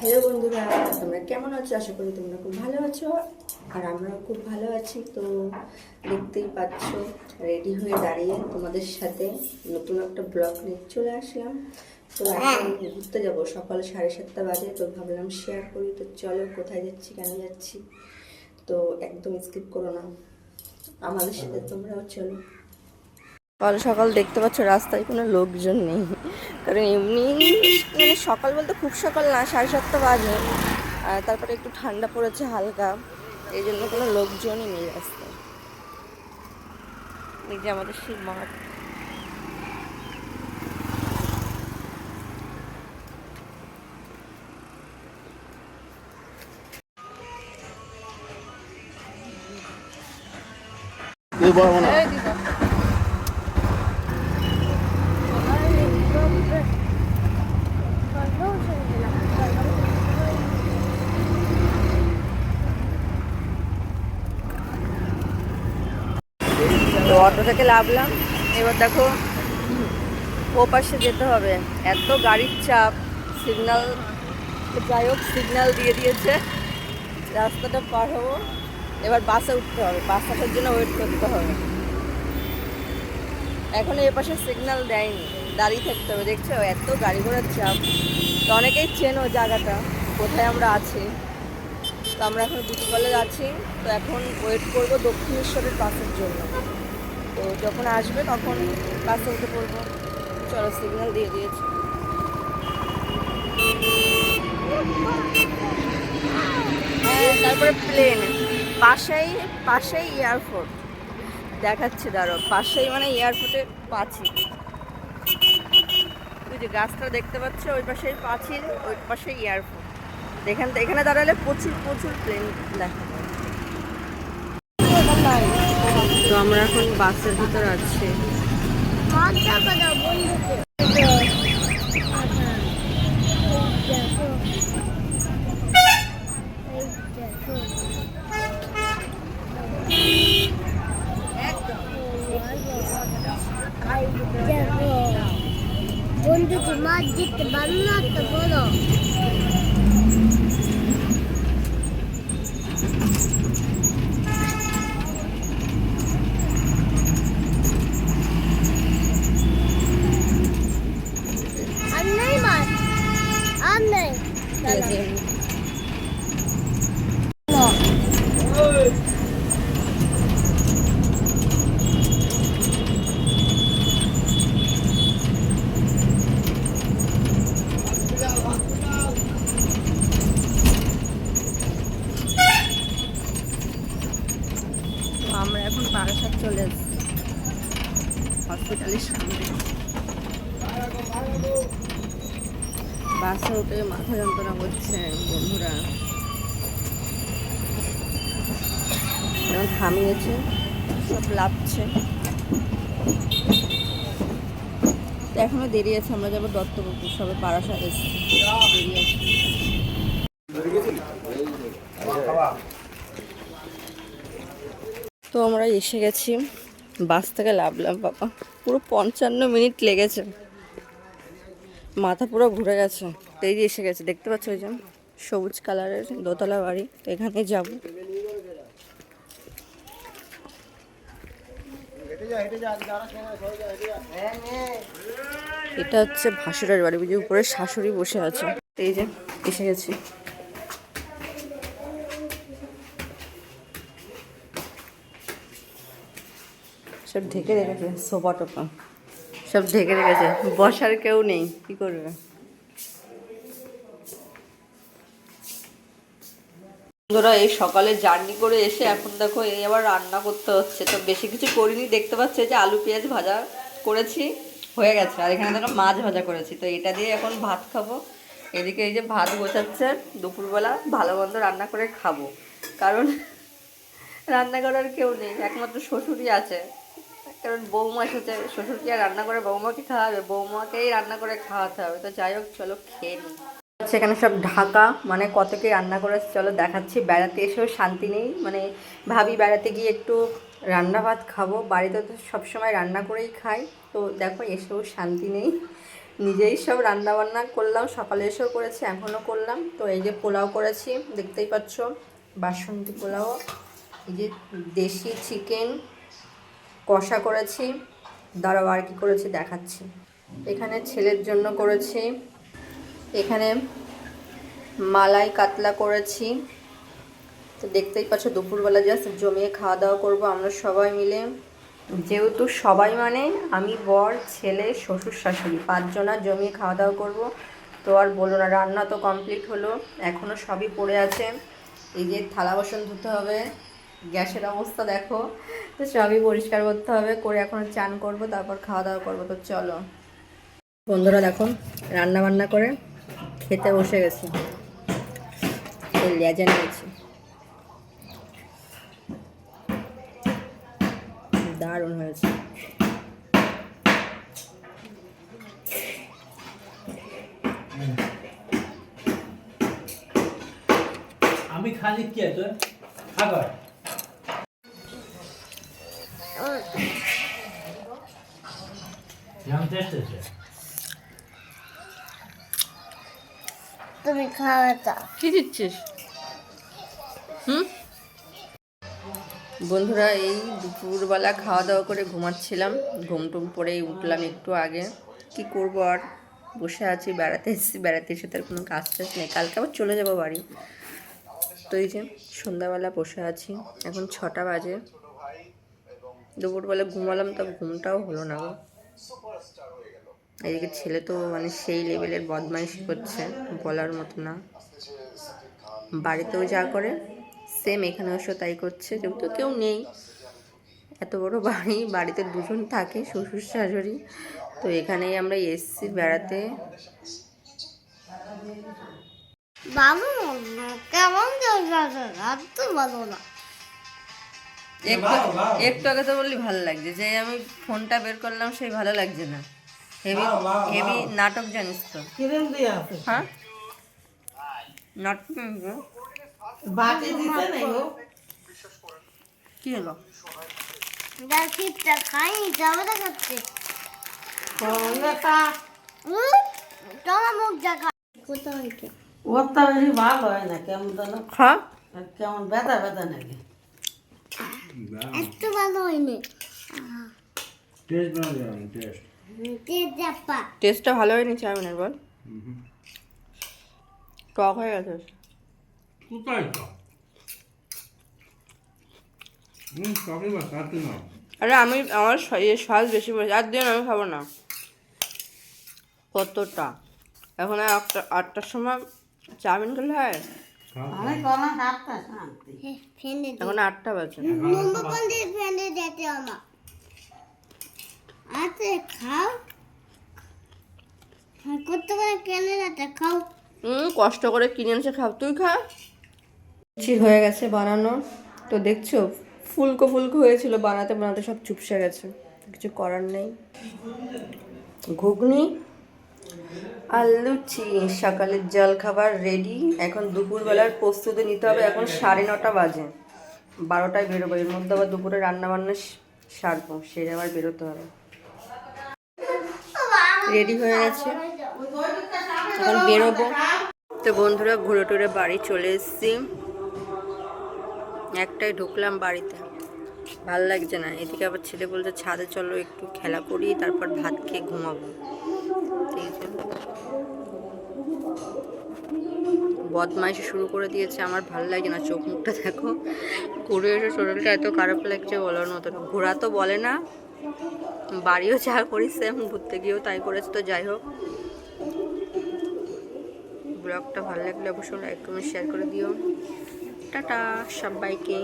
Hello বন্ধুরা, তোমরা কেমন আছো? আশা করি তোমরা খুব ভালো আছো আর আমরাও খুব ভালো আছি। তো দেখতেই পাচ্ছ রেডি হয়ে দাঁড়িয়ে তোমাদের সাথে নতুন একটা ব্লগ নিয়ে চলে আসলাম। তো এখন ঘুরতে যাব, সকাল সাড়ে সাতটা বাজে, তো ভাবলাম শেয়ার করি। তো চলো, কোথায় যাচ্ছি, কেন যাচ্ছি? তো একদম স্কিপ করো না। আমাদের সাথে তোমরাও চলো। সকাল সকাল দেখতে পাচ্ছ রাস্তায় কোনো লোকজন নেই। কারণ এমনি মানে সকাল বলতে খুব সকাল না, সাড়ে সাতটা বাজে। আর তারপরে একটু ঠান্ডা পড়েছে হালকা, এই জন্য কোনো লোকজনই নেই রাস্তায়। এই যে আমাদের সেই মাঠ এই বড় মনে হয়। তো অটো থেকে নামলাম এবার দেখো, ও পাশে যেতে হবে। এত গাড়ির চাপ সিগন্যাল যাই হোক সিগন্যাল দিয়ে দিয়েছে। রাস্তাটা পার হব। এবার বাসে উঠতে হবে। বাস আসার জন্য ওয়েট করতে হবে। এখন এ পাশে সিগন্যাল দেয়নি। দাঁড়িয়ে থাকতে হবে। দেখছ? এত গাড়ি ঘোড়ার চাপ। তো অনেকেই চেনো জায়গাটা, কোথায় আমরা আছি। তো আমরা এখন বিউটি কলেজ আছি। তো এখন ওয়েট করব দক্ষিণেশ্বরের বাসের জন্য। তো যখন আসবে তখন বাসে উঠে পড়ব। চলো সিগন্যাল দিয়ে দিয়েছে। হ্যাঁ, তারপরে প্লেন পাশেই পাশেই এয়ারপোর্ট দেখাচ্ছে দাঁড়ো পাশেই মানে এয়ারপোর্টের পাঁচিল। ওই যে গাছটা দেখতে পাচ্ছ ওই পাশেই পাঁচিল ওই পাশে এয়ারপোর্ট এখান এখানে দাঁড়ালে প্রচুর প্রচুর প্লেন দেখা যায়। তো আমরা এখন বাসের ভিতর আছি। বন্ধুটি মাছ দিতে পারল না তো বলো আর নেই মাছ আর নেই তো আমরা এখন বারাসাত চলে এসেছি হসপিটালের সামনে বাসে উঠে মাথা যন্ত্রণা করছে বন্ধুরা। থামিয়েছে সব লাভছে এখনও দেরি আছে, আমরা যাব দত্তপুকুর, সবে বারাসাত এসেছি। দেরি আছে। তো আমরা এসে গেছি, বাস থেকে লাভলাম বাবা। পুরো পঞ্চান্ন মিনিট লেগেছে। মাথা পুরো ঘুরে গেছে। এই যে এসে গেছে, দেখতে পাচ্ছ ওই যে সবুজ কালারের দোতলা বাড়ি, এখানে যাব। এটা হচ্ছে ভাসুরের বাড়ি বুঝি উপরে শাশুড়ি বসে আছে। এই যে এসে গেছি। সব ঢেকে রেখেছে সোফা টোপা সব ঢেকে রেখেছে। বসার কেউ নেই, কি করবে? বন্ধুরা, এই সকালে জার্নি করে এসে এখন দেখো, এই আবার রান্না করতে হচ্ছে। তো বেশি কিছু করিনি, দেখতে পাচ্ছি যে আলু, পেঁয়াজ ভাজা করেছি, হয়ে গেছে। আর এখানে দেখো মাছ ভাজা করেছি। তো এটা দিয়ে এখন ভাত খাব। এদিকে এই যে ভাত গোছাচ্ছে, দুপুরবেলা ভালো মন্দ রান্না করে খাব। কারণ রান্না করার কেউ নেই, একমাত্র শ্বশুরই আছে। কারণ বৌমা এসেছে শ্বশুরকে আর রান্না করে বৌমাকে খাওয়াবে, বৌমাকেই রান্না করে খাওয়াতে হবে। তো যাই হোক, চলো খেয়ে নিই সেখানে সব ঢাকা মানে কত কি রান্না করে চলো দেখাচ্ছি। বেড়াতে এসেও শান্তি নেই মানে ভাবি বেড়াতে গিয়ে একটু রান্না ভাত খাব। বাড়িতে তো সবসময় রান্না করেই খাই। তো দেখো, এসেও শান্তি নেই। নিজেই সব রান্না বান্না করলাম, সকালে এসেও করেছি, এখনও করলাম। তো এই যে পোলাও করেছি, দেখতেই পাচ্ছ। বাসন্তী পোলাও, এই যে দেশি চিকেন কষা করেছি, দাঁড়াও আর কি করেছি দেখাচ্ছি। এখানে ছেলের জন্য করেছি, এখানে মালাই কাতলা করেছি। তো দেখতেই পাচ্ছ, দুপুরবেলা জাস্ট জমিয়ে খাওয়া দাওয়া করব আমরা সবাই মিলে। যেহেতু সবাই মানে আমি, বর, ছেলে, শ্বশুর, শাশুড়ি, পাঁচজনা জমিয়ে খাওয়া দাওয়া করব। তো আর বলো না, রান্না তো কমপ্লিট হলো এখনও সবই পড়ে আছে। এই যে থালা বাসন ধুতে হবে গ্যাসের অবস্থা দেখো। তো সবই পরিষ্কার করতে হবে, করে এখন চান করব, তারপর খাওয়া দাওয়া করব। তো চলো। বন্ধুরা দেখো, রান্না বান্না করে খেতে বসে গেছি। লেজা নিয়েছি। দারুণ হয়েছে। আমি খালি কি তো খাবার? তুমি খাওয়াটা কি দিচ্ছিস? হুম? বন্ধুরা, এই দুপুরবেলা খাওয়া দাওয়া করে ঘুমাচ্ছিলাম। ঘুম টুম পরেই উঠলাম একটু আগে। কি করব আর? বসে আছি, বেড়াতে এসেছি। বেড়াতে এসে তার কোনো কাজ টাজ নেই। কালকে আবার চলে যাব বাড়ি। তো এই যে সন্ধ্যাবেলা বসে আছি। এখন ছটা বাজে। দুপুরবেলা ঘুমালাম, তো ঘুমটাও হলো না গো। এদিকে ছেলে তো মানে সেই লেভেলের বদমাইশি করছে, বলার মতো না। বাড়িতেও যা করে সেম এখানে এসেও তাই করছে, যেহেতু কেউ নেই। এত বড় বাড়ি, বাড়িতে দুজন থাকে, শ্বশুর, শাশুড়ি। তো এখানেই আমরা এসছি বেড়াতে। বাবু, কেমন চলছে আর তো ভালো না। একটু একটু আগে তো বললি ভালো লাগছে। যে আমি ফোনটা বের করলাম সেই ভালো লাগছে না। হেভি হেভি নাটক জানিস তো। হ্যাঁ? নাটক তো? কি হলো? হইতে ওরটা বেশি ভালো হয় না কেমন আর কেমন ব্যথা ব্যথা নাকি? একটু ভালো হয়নি টেস্ট বানাবে টেস্ট টেস্টটা ভালো হয়নি চাউমিনের বল। টক হয়ে গেছে আরে আমি আমার শ্বাস বেশি পড়েছে। আর দিন আমি খাব না। কতটা? এখন আর আটটা আটটার সময় চাউমিন খেলে হয়? এখন আটটা বাজে। আমার আচ্ছা খাও। আর কত কেনে যাতে খাও। হুম কষ্ট করে কিনে এনেছে খাও। তুই খা। লুচি হয়ে গেছে বানানো। তো দেখছ ফুলকো ফুলকো হয়েছিল বানাতে বানাতে সব চুপসে গেছে। কিছু করার নেই। ঘুগনি আর সকালের জল খাবার রেডি এখন দুপুরবেলার প্রস্তুতি নিতে হবে, এখন সাড়ে নটা বাজে। বারোটায় বেরোবো, এর মধ্যে আবার দুপুরে রান্না বান্না সারবো, সেরে আবার বেরোতে হবে। রেডি হয়ে গেছে। এখন বেরোবো। তো বন্ধুরা, ঘুরে টুরে বাড়ি চলে এসেছি। একটাই ঢুকলাম বাড়িতে। ভালো লাগছে না। এদিকে আবার ছেলে বলছে, ছাদে চলো, একটু খেলা করি, তারপর ভাত খেয়ে ঘুমাবো। বদমাইশি শুরু করে দিয়েছে, আমার ভালো লাগে না চোখ মুখটা, দেখো। ঘুরে এসে শরীরটা এত খারাপ লাগছে বলার মতো না। ঘোরা তো বলে না, বাড়িও যা করি সেম, ঘুরতে গিয়েও তাই করেছে, তো যাই হোক। ব্লগটা ভালো লাগলে অবশ্যই লাইক কমেন্ট শেয়ার করে দিও। টাটা সবাইকে।